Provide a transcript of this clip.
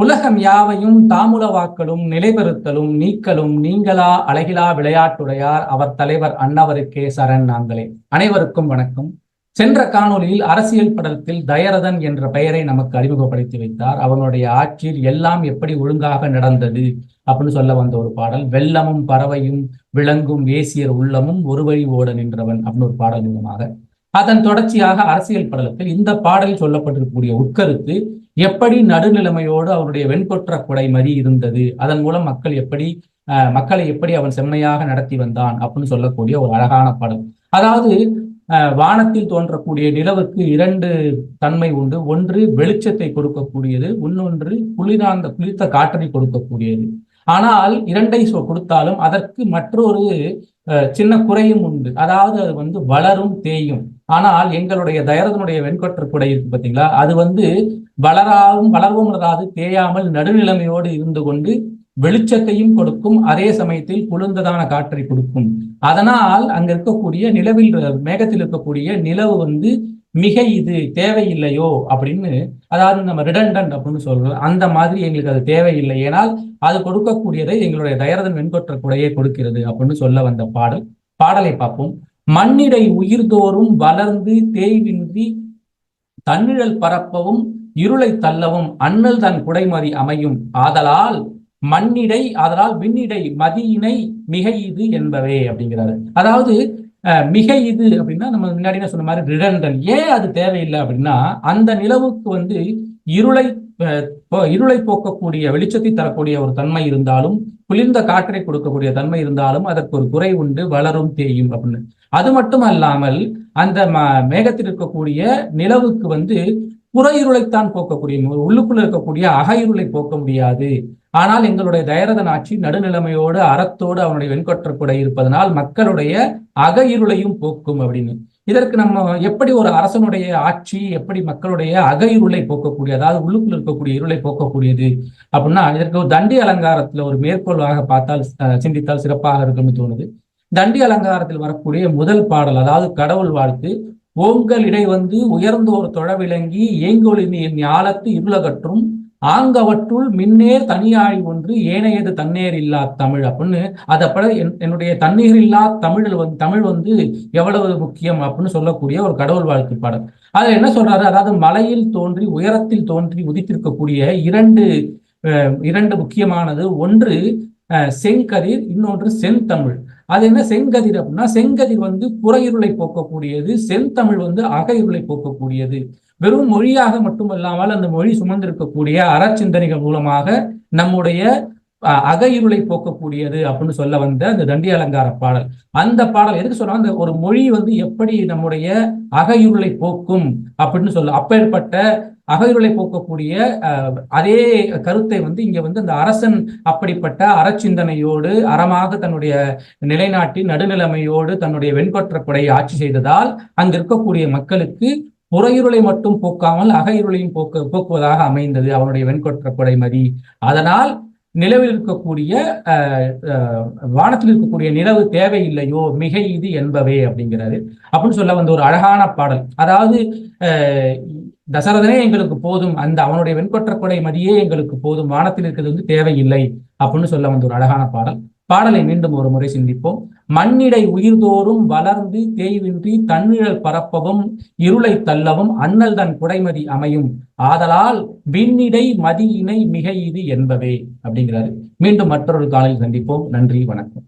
உலகம் யாவையும் தாமுல வாக்களும் நிலைபெறுத்தலும் நீக்கலும் நீங்களா அழகிலா விளையாட்டுடையார் அவர் தலைவர் அன்னவருக்கே சரண் நாங்களே. அனைவருக்கும் வணக்கம். சென்ற காணொலியில் அரசியல் படத்தில் தயரதன் என்ற பெயரை நமக்கு அறிமுகப்படுத்தி வைத்தார். அவனுடைய ஆட்சியில் எல்லாம் எப்படி ஒழுங்காக நடந்தது அப்படின்னு சொல்ல வந்த ஒரு பாடல் வெள்ளமும் பறவையும் விளங்கும் வேசியர் உள்ளமும் ஒரு வழி ஓட நின்றவன் அப்படின்னு ஒரு பாடல் மூலமாக. அதன் தொடர்ச்சியாக அரசியல் படலத்தில் இந்த பாடலில் சொல்லப்பட்டிருக்கக்கூடிய உட்கருத்து எப்படி நடுநிலைமையோடு அவருடைய வெண்கொற்ற குடை மறி இருந்தது? அதன் மூலம் மக்கள் எப்படி மக்களை எப்படி அவன் செம்மையாக நடத்தி வந்தான் அப்படின்னு சொல்லக்கூடிய ஒரு அழகான பாடல். அதாவது வானத்தில் தோன்றக்கூடிய நிலவுக்கு இரண்டு தன்மை உண்டு. ஒன்று வெளிச்சத்தை கொடுக்கக்கூடியது இன்னொன்று குளிராந்த குளிர்த்த காற்றலை கொடுக்கக்கூடியது. ஆனால் இரண்டை கொடுத்தாலும் அதற்கு மற்றொரு சின்ன குறையும் உண்டு. அதாவது அது வந்து வளரும் தேயும். ஆனால் எங்களுடைய தயரதனுடைய வெண்கொற்ற குடை இருக்கு பார்த்தீங்களா அது வந்து வளராவும் வளர்வும் அதாவது தேயாமல் நடுநிலைமையோடு இருந்து கொண்டு வெளிச்சத்தையும் கொடுக்கும் அதே சமயத்தில் குளிர்ந்ததான காற்றை கொடுக்கும். அதனால் அங்க இருக்கக்கூடிய நிலவில் மேகத்தில் இருக்கக்கூடிய நிலவு வந்து மிக இது தேவையில்லையோ அப்படின்னு அதாவது நம்ம ரிடண்டன்ட் அப்படின்னு சொல்றோம். அந்த மாதிரி எங்களுக்கு அது தேவையில்லை. ஏனால் அது கொடுக்கக்கூடியதை எங்களுடைய தயரதன் வெண்கொற்ற குடையே கொடுக்கிறது அப்படின்னு சொல்ல வந்த பாடல். பாடலை பார்ப்போம். மண்ணிடை உயிர்தோறும் வளர்ந்து தேய்வின்றி தன்னிழல் பரப்பவும் இருளை தள்ளவும் அண்ணல் தன் குடைமறி அமையும். ஆதலால் மண்ணிடை அதனால் விண்ணிடை மதியினை மிக இது என்பவே அப்படிங்கிறாரு. அதாவது மிக இது அப்படின்னா நம்ம முன்னாடி சொன்ன மாதிரி ரிடன்டன் ஏன் அது தேவையில்லை அப்படின்னா அந்த நிலவுக்கு வந்து இருளை இருளை போக்கக்கூடிய வெளிச்சத்தை தரக்கூடிய ஒரு தன்மை இருந்தாலும் குளிர்ந்த காற்றை கொடுக்கக்கூடிய தன்மை இருந்தாலும் அதற்கு ஒரு குறை உண்டு வளரும் தேயும் அப்படின்னு. அது மட்டும் அல்லாமல் அந்த மேகத்தில் இருக்கக்கூடிய நிலவுக்கு வந்து புற இருளைத்தான் போக்கக்கூடிய உள்ளுக்குள்ள இருக்கக்கூடிய அக இருளை போக்க முடியாது. ஆனால் எங்களுடைய தயரதன் ஆட்சி நடுநிலைமையோடு அறத்தோடு அவனுடைய வெண்கொற்ற கூட இருப்பதனால் மக்களுடைய அக இருளையும் போக்கும் அப்படின்னு. இதற்கு நம்ம எப்படி ஒரு அரசனுடைய ஆட்சி எப்படி மக்களுடைய அக இருளை போக்கக்கூடிய அதாவது உள்ளுக்குள் இருக்கக்கூடிய இருளை போக்கக்கூடியது அப்படின்னா இதற்கு ஒரு தண்டி அலங்காரத்துல ஒரு மேற்கோளாக பார்த்தால் சிந்தித்தால் சிறப்பாக இருக்கும்னு தோணுது. தண்டி அலங்காரத்தில் வரக்கூடிய முதல் பாடல் அதாவது கடவுள் வாழ்த்து ஓங்கல் இடை வந்து உயர்ந்தோர் தொழ விளங்கி என் ஞாலத்து இருளகற்றும் ஆங்கவற்றுள் மின்னேர் தனியாழி ஒன்று ஏனையது தண்ணீர் இல்லா தமிழ். அப்படின்னு அதை பட என்னுடைய தண்ணீர் இல்லா தமிழ் வந்து தமிழ் வந்து எவ்வளவு முக்கியம் அப்படின்னு சொல்லக்கூடிய ஒரு கடவுள் வாழ்த்து பாடல். அதுல என்ன சொல்றாரு? அதாவது மலையில் தோன்றி உயரத்தில் தோன்றி உதித்திருக்கக்கூடிய இரண்டு இரண்டு முக்கியமானது. ஒன்று செங்கதிர் இன்னொன்று செந்தமிழ். அது என்ன செங்கதிர் அப்படின்னா செங்கதிர் வந்து புறையிருளை போக்கக்கூடியது செந்தமிழ் வந்து அக போக்கக்கூடியது. வெறும் மொழியாக மட்டுமல்லாமல் அந்த மொழி சுமந்திருக்கக்கூடிய அறச்சிந்தனைகள் மூலமாக நம்முடைய அகையுருளை போக்கக்கூடியது அப்படின்னு சொல்ல வந்த அந்த தண்டி அலங்கார பாடல். அந்த பாடல் எதுக்கு சொன்னா அந்த ஒரு மொழி வந்து எப்படி நம்முடைய அகையுருளை போக்கும் அப்படின்னு சொல்ல அப்பேற்பட்ட அகதிகளை போக்கக்கூடிய அதே கருத்தை வந்து இங்க வந்து அந்த அரசன் அப்படிப்பட்ட அறச்சிந்தனையோடு அறமாக தன்னுடைய நிலைநாட்டி நடுநிலைமையோடு தன்னுடைய வெண்கொற்ற கொடையை ஆட்சி செய்ததால் அங்க இருக்கக்கூடிய மக்களுக்கு புறையுருளை மட்டும் போக்காமல் அகையுருளையும் போக்க போக்குவதாக அமைந்தது அவனுடைய வெண்கொற்ற கொடை மதி. அதனால் நிலவில் இருக்கக்கூடிய வானத்தில் இருக்கக்கூடிய நிலவு தேவையில்லையோ மிக இது என்பவே அப்படிங்கிறாரு. அப்படின்னு சொல்ல வந்த ஒரு அழகான பாடல். அதாவது தசரதனே எங்களுக்கு போதும். அந்த அவனுடைய வெண்கொற்ற கொடை மதியே எங்களுக்கு போதும். வானத்தில் இருக்கிறது வந்து தேவையில்லை அப்படின்னு சொல்ல வந்த ஒரு அழகான பாடல். பாடலை மீண்டும் ஒரு முறை சிந்திப்போம். மண்ணிடை உயிர்தோறும் வளர்ந்து தேய்வின்றி தன்னிழல் பரப்பவும் இருளை தள்ளவும் அண்ணல் தன் குடைமதி அமையும். ஆதலால் விண்ணிடை மதியினை மிக இது என்பவே அப்படிங்கிறாரு. மீண்டும் மற்றொரு காலையில் சந்திப்போம். நன்றி வணக்கம்.